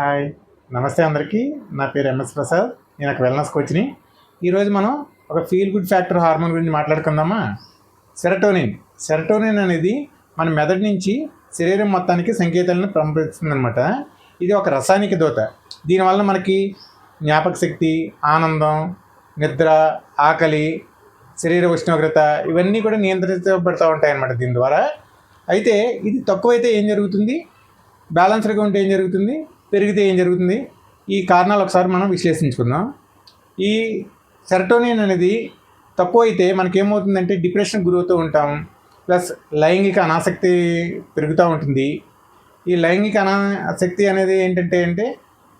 Hi. నమస్తే అందరికీ. నా పేరు ఎంఎస్ ప్రసాద్. నేను ఒక వెల్నెస్ కోచ్ని ఈరోజు మనం ఒక ఫీల్ గుడ్ ఫ్యాక్టర్ హార్మోన్ గురించి మాట్లాడుకుందామా? సెరటోనిన్. సెరటోనిన్ అనేది మన మెదడు నుంచి శరీరం మొత్తానికి సంకేతాలను పంపిస్తుంది అనమాట ఇది ఒక రసాయనిక దోత. దీనివల్ల మనకి జ్ఞాపక శక్తి ఆనందం నిద్ర ఆకలి శరీర ఉష్ణోగ్రత ఇవన్నీ కూడా నియంత్రించబడుతూ ఉంటాయి అన్నమాట దీని ద్వారా. అయితే ఇది తక్కువైతే ఏం జరుగుతుంది? బ్యాలెన్స్డ్గా ఉంటే ఏం జరుగుతుంది? పెరిగితే ఏం జరుగుతుంది? ఈ కారణాలు ఒకసారి మనం విశ్లేషించుకుందాం. ఈ సెరటోనిన్ అనేది తక్కువ అయితే మనకేమవుతుందంటే డిప్రెషన్ గురవుతూ ఉంటాం. ప్లస్ లైంగిక అనాసక్తి పెరుగుతూ ఉంటుంది. ఈ లైంగిక అనాసక్తి అనేది ఏంటంటే అంటే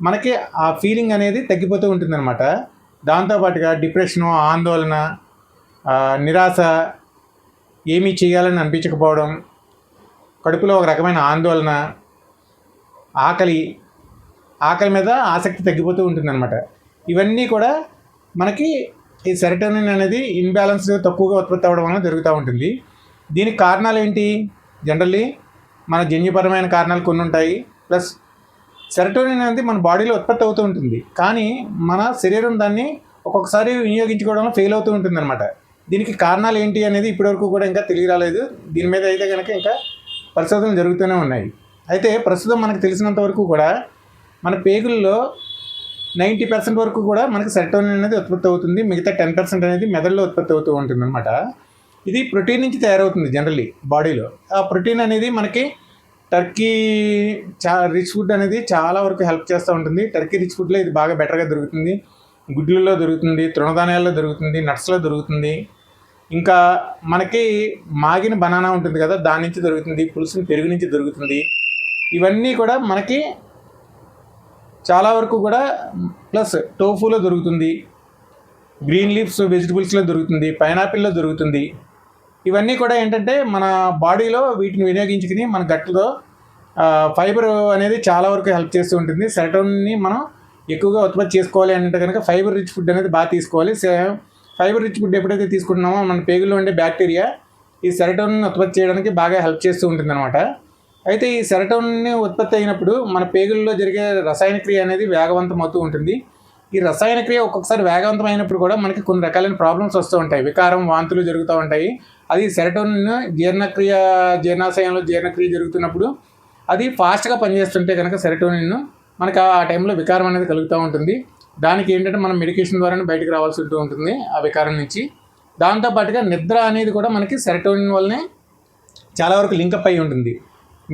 మనకి ఆ ఫీలింగ్ అనేది తగ్గిపోతూ ఉంటుందన్నమాట. దాంతోపాటుగా డిప్రెషను ఆందోళన నిరాశ ఏమీ చేయాలని అనిపించకపోవడం కడుపులో ఒక రకమైన ఆందోళన ఆకలి ఆకలి మీద ఆసక్తి తగ్గిపోతూ ఉంటుందన్నమాట. ఇవన్నీ కూడా మనకి ఈ సెరటోనిన్ అనేది ఇన్బ్యాలెన్స్ తక్కువగా ఉత్పత్తి అవ్వడం వలన జరుగుతూ ఉంటుంది. దీనికి కారణాలు ఏంటి? జనరల్లీ మన జన్యుపరమైన కారణాలు కొన్ని ఉంటాయి. ప్లస్ సెరటోనిన్ అనేది మన బాడీలో ఉత్పత్తి అవుతూ ఉంటుంది. కానీ మన శరీరం దాన్ని ఒక్కొక్కసారి వినియోగించుకోవడంలో ఫెయిల్ అవుతూ ఉంటుంది అనమాట దీనికి కారణాలు ఏంటి అనేది ఇప్పటివరకు కూడా ఇంకా తెలియరాలేదు. దీని మీద అయితే కనుక ఇంకా పరిశోధనలు జరుగుతూనే ఉన్నాయి. అయితే ప్రస్తుతం మనకు తెలిసినంత వరకు కూడా మన పేగుల్లో నైంటీ పర్సెంట్ వరకు కూడా మనకి సెరటోనిన్ అనేది ఉత్పత్తి అవుతుంది మిగతా టెన్ పర్సెంట్ అనేది మెదడులో ఉత్పత్తి అవుతూ ఉంటుంది అనమాట ఇది ప్రోటీన్ నుంచి తయారవుతుంది జనరలీ బాడీలో. ఆ ప్రోటీన్ అనేది మనకి టర్కీ చా రిచ్ ఫుడ్ అనేది చాలా వరకు హెల్ప్ చేస్తూ ఉంటుంది. టర్కీ రిచ్ ఫుడ్లో ఇది బాగా బెటర్గా దొరుకుతుంది. గుడ్లలో దొరుకుతుంది తృణధాన్యాల్లో దొరుకుతుంది నట్స్లో దొరుకుతుంది. ఇంకా మనకి మాగిన బనానా ఉంటుంది కదా దాని నుంచి దొరుకుతుంది పులుసుని పెరుగు నుంచి దొరుకుతుంది. ఇవన్నీ కూడా మనకి చాలా వరకు కూడా ప్లస్ టోఫూలో దొరుకుతుంది గ్రీన్ లీవ్స్ వెజిటబుల్స్లో దొరుకుతుంది పైనాపిల్లో దొరుకుతుంది. ఇవన్నీ కూడా ఏంటంటే మన బాడీలో వీటిని వినియోగించుకుని మన గట్లో ఫైబర్ అనేది చాలా వరకు హెల్ప్ చేస్తూ ఉంటుంది. సెరటోన్ని మనం ఎక్కువగా ఉత్పత్తి చేసుకోవాలి అంటే కనుక ఫైబర్ రిచ్ ఫుడ్ అనేది బాగా తీసుకోవాలి. ఫైబర్ రిచ్ ఫుడ్ ఎప్పుడైతే తీసుకుంటున్నామో మన పేగుల్లో ఉండే బ్యాక్టీరియా ఈ సెరటోన్ ఉత్పత్తి చేయడానికి బాగా హెల్ప్ చేస్తూ ఉంటుంది అనమాట అయితే ఈ సెరటోనిన్ ఉత్పత్తి అయినప్పుడు మన పేగుల్లో జరిగే రసాయన క్రియ అనేది వేగవంతం అవుతూ ఉంటుంది. ఈ రసాయన క్రియ ఒక్కొక్కసారి వేగవంతం అయినప్పుడు కూడా మనకి కొన్ని రకాలైన ప్రాబ్లమ్స్ వస్తూ ఉంటాయి. వికారం వాంతులు జరుగుతూ ఉంటాయి. అది సెరటోనిన్ జీర్ణక్రియ జీర్ణాశయంలో జీర్ణక్రియ జరుగుతున్నప్పుడు అది ఫాస్ట్గా పనిచేస్తుంటే కనుక సెరటోనిన్ మనకు ఆ టైంలో వికారం అనేది కలుగుతూ ఉంటుంది. దానికి ఏంటంటే మనం మెడికేషన్ ద్వారానే బయటకు రావాల్సి ఉంటూ ఉంటుంది ఆ వికారం నుంచి. దాంతోపాటుగా నిద్ర అనేది కూడా మనకి సెరటోనిన్ వల్లనే చాలా వరకు లింకప్ అయి ఉంటుంది.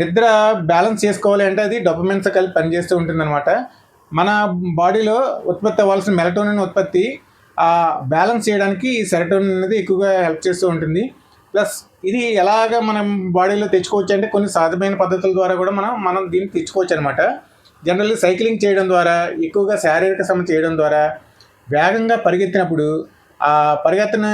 నిద్ర బ్యాలెన్స్ చేసుకోవాలి అంటే అది డొపమిన్స్తో కలిపి పనిచేస్తూ ఉంటుందన్నమాట. మన బాడీలో ఉత్పత్తి అవ్వాల్సిన మెలటోనిన్ ఉత్పత్తి ఆ బ్యాలెన్స్ చేయడానికి ఈ సెరటోనిన్ అనేది ఎక్కువగా హెల్ప్ చేస్తూ ఉంటుంది. ప్లస్ ఇది ఎలాగ మనం బాడీలో తెచ్చుకోవచ్చు అంటే కొన్ని సాధ్యమైన పద్ధతుల ద్వారా కూడా మనం మనం దీన్ని తెచ్చుకోవచ్చు అనమాట జనరల్లీ సైక్లింగ్ చేయడం ద్వారా ఎక్కువగా శారీరక శ్రమ చేయడం ద్వారా వేగంగా పరిగెత్తినప్పుడు ఆ పరిగెత్తిన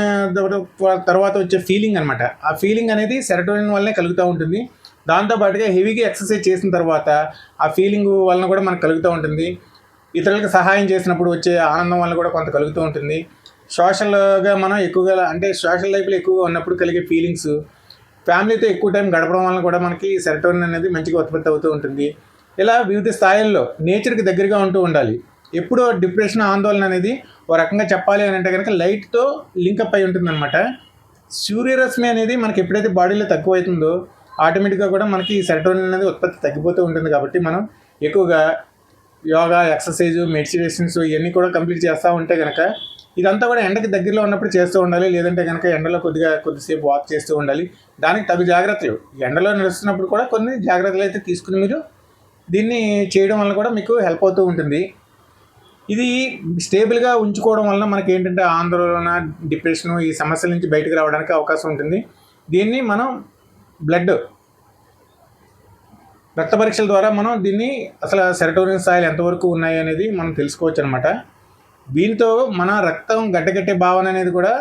తర్వాత వచ్చే ఫీలింగ్ అనమాట ఆ ఫీలింగ్ అనేది సెరటోనిన్ వల్లనే కలుగుతూ ఉంటుంది. దాంతోపాటుగా హెవీగా ఎక్సర్సైజ్ చేసిన తర్వాత ఆ ఫీలింగ్ వలన కూడా మనకు కలుగుతూ ఉంటుంది. ఇతరులకు సహాయం చేసినప్పుడు వచ్చే ఆనందం వల్ల కూడా కొంత కలుగుతూ ఉంటుంది. సోషల్గా మనం ఎక్కువగా అంటే సోషల్ లైఫ్లో ఎక్కువగా ఉన్నప్పుడు కలిగే ఫీలింగ్స్ ఫ్యామిలీతో ఎక్కువ టైం గడపడం వలన కూడా మనకి సెరటోనిన్ అనేది మంచిగా ఉత్పత్తి అవుతూ ఉంటుంది. ఇలా వివిధ స్థాయిల్లో నేచర్కి దగ్గరగా ఉంటూ ఉండాలి. ఎప్పుడో డిప్రెషన్ ఆందోళన అనేది ఓ రకంగా చెప్పాలి అని అంటే కనుక లైట్తో లింకప్ అయి ఉంటుందన్నమాట. సూర్యరశ్మి అనేది మనకి ఎప్పుడైతే బాడీలో తక్కువ అవుతుందో ఆటోమేటిక్గా కూడా మనకి సెరటోనిన్ అనేది ఉత్పత్తి తగ్గిపోతూ ఉంటుంది కాబట్టి మనం ఎక్కువగా యోగా ఎక్సర్సైజ్ మెడిటేషన్స్ ఇవన్నీ కూడా కంప్లీట్ చేస్తూ ఉంటే కనుక ఇదంతా కూడా ఎండకి దగ్గరలో ఉన్నప్పుడు చేస్తూ ఉండాలి లేదంటే కనుక ఎండలో కొద్దిగా కొద్దిసేపు వాక్ చేస్తూ ఉండాలి. దానికి తగు జాగ్రత్తలు. ఎండలో నడుస్తున్నప్పుడు కూడా కొన్ని జాగ్రత్తలు అయితే తీసుకుని మీరు దీన్ని చేయడం వల్ల కూడా మీకు హెల్ప్ అవుతూ ఉంటుంది. ఇది స్టేబుల్గా ఉంచుకోవడం వలన మనకి ఏంటంటే ఆందోళన డిప్రెషన్ ఈ సమస్యల నుంచి బయటకు రావడానికి అవకాశం ఉంటుంది. దీన్ని మనం బ్లడ్. రక్త పరీక్షల ద్వారా మనం దీన్ని అసలు సెరటోరియన్ స్థాయిలు ఎంతవరకు ఉన్నాయి అనేది మనం తెలుసుకోవచ్చు అనమాట దీంతో మన రక్తం గడ్డగట్టే భావన అనేది కూడా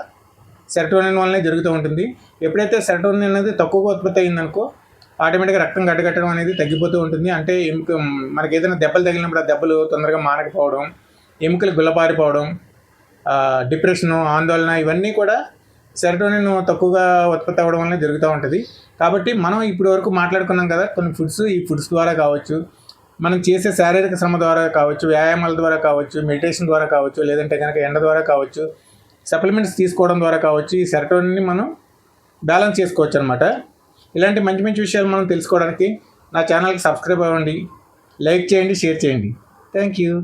సెరటోనిన్ వల్లనే జరుగుతూ ఉంటుంది. ఎప్పుడైతే సెరటోనిన్ అనేది తక్కువగా ఉత్పత్తి అయిందనుకో ఆటోమేటిక్గా రక్తం గడ్డగట్టడం అనేది తగ్గిపోతూ ఉంటుంది. అంటే ఎముక మనకి ఏదైనా దెబ్బలు తగిలినప్పుడు ఆ దెబ్బలు తొందరగా మానకపోవడం ఎముకలు గుల్లపారిపోవడం డిప్రెషను ఆందోళన ఇవన్నీ కూడా సెరటోనిన్ తక్కువగా ఉత్పత్తి అవ్వడం వల్ల జరుగుతూ ఉంటుంది. కాబట్టి మనం ఇప్పటి వరకు మాట్లాడుకున్నాం కదా కొన్ని ఫుడ్స్ ఈ ఫుడ్స్ ద్వారా కావచ్చు మనం చేసే శారీరక శ్రమ ద్వారా కావచ్చు వ్యాయామాల ద్వారా కావచ్చు మెడిటేషన్ ద్వారా కావచ్చు లేదంటే కనుక ఎండ ద్వారా కావచ్చు సప్లిమెంట్స్ తీసుకోవడం ద్వారా కావచ్చు ఈ సెరటోనిన్ని మనం బ్యాలెన్స్ చేసుకోవచ్చు అనమాట ఇలాంటి మంచి మంచి విషయాలు మనం తెలుసుకోవడానికి నా ఛానల్కి సబ్స్క్రైబ్ అవ్వండి లైక్ చేయండి షేర్ చేయండి. Thank you.